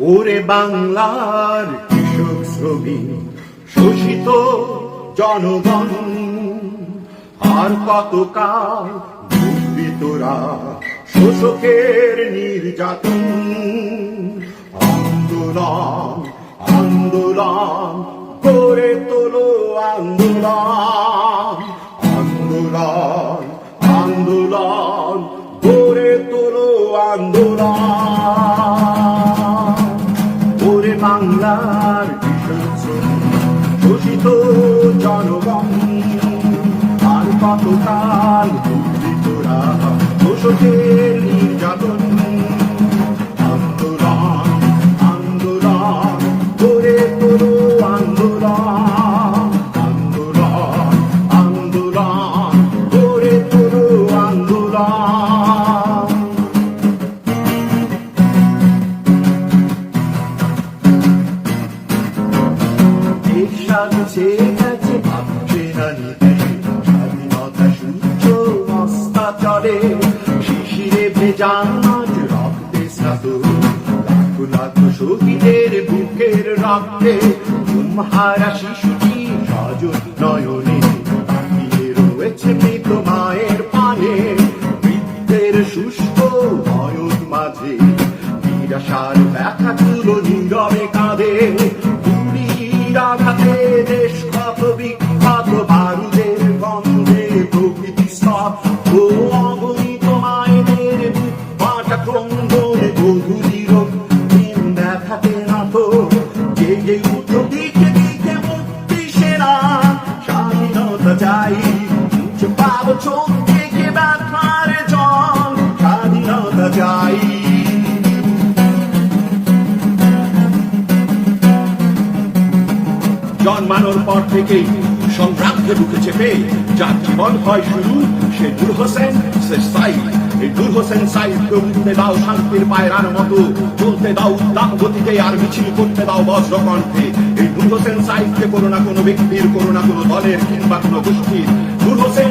ওরে বাংলার কৃষক শ্রমিক, শোষিত জনগণ, আর কত কাল ভুগবি তোরা শোষকের নির্যাতন? আন্দোলন আন্দোলন করে তোলো আন্দোলন। আন্দোলন আন্দোলন করে তোলো আন্দোলন। শোষিত জনগণ আর কতকাল ভুগবি তোরা শোষকের নির্যাতন তাকিয়ে রয়েছে মৃত মায়ের পানে বৃদ্ধের শুষ্ক নয়ন মাঝে নিরাশার ব্যথা বিখ্যাত বারুদের গন্ধে মায়েদের বুক পাটা ক্রন্দনে জন্মানোর পর থেকেই সংগ্রামকে বুকে চেপে যার জীবন হয় শুরু সে নূর হোসেন সে সাই। এই হোসেন দাও শান্তির পায়রার মতো, চলতে দাও গতিতে আর মিছিল করতে দাও বজ্র কণ্ঠে এই হোসেন কোনো না কোনো ব্যক্তির, কোনো না কোনো দলের কিংবা কোনো গোষ্ঠীর। নূর হোসেন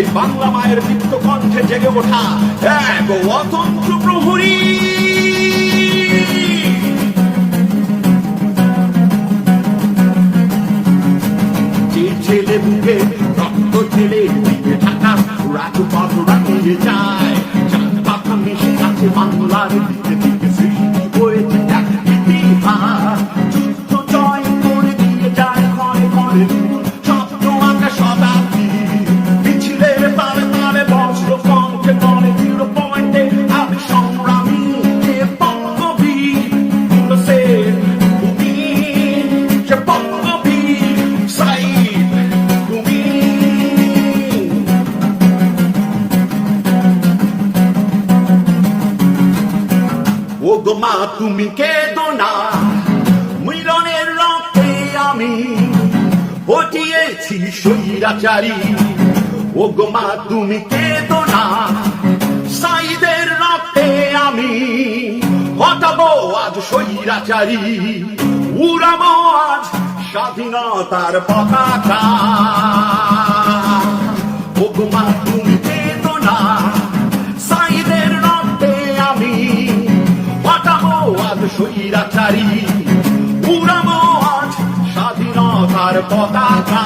এই বাংলা মায়ের দীপ্ত কণ্ঠে জেগে ওঠা এক অতন্ত্র প্রহরী ki atlar গো মা তুমি কেঁদো না। মিলনের রক্তে আমি হটিয়েছি স্বৈরাচারী। ও গো মা, তুমি কেঁদো না। সাইদের রক্তে আমি হটাবো আজ স্বৈরাচারী। উড়াবো আজ স্বাধীনতার পতাকা। ও গো মা, তুমি কেঁদো না। স্বৈরাচারী। উড়াবো আজ স্বাধীনতার পতাকা।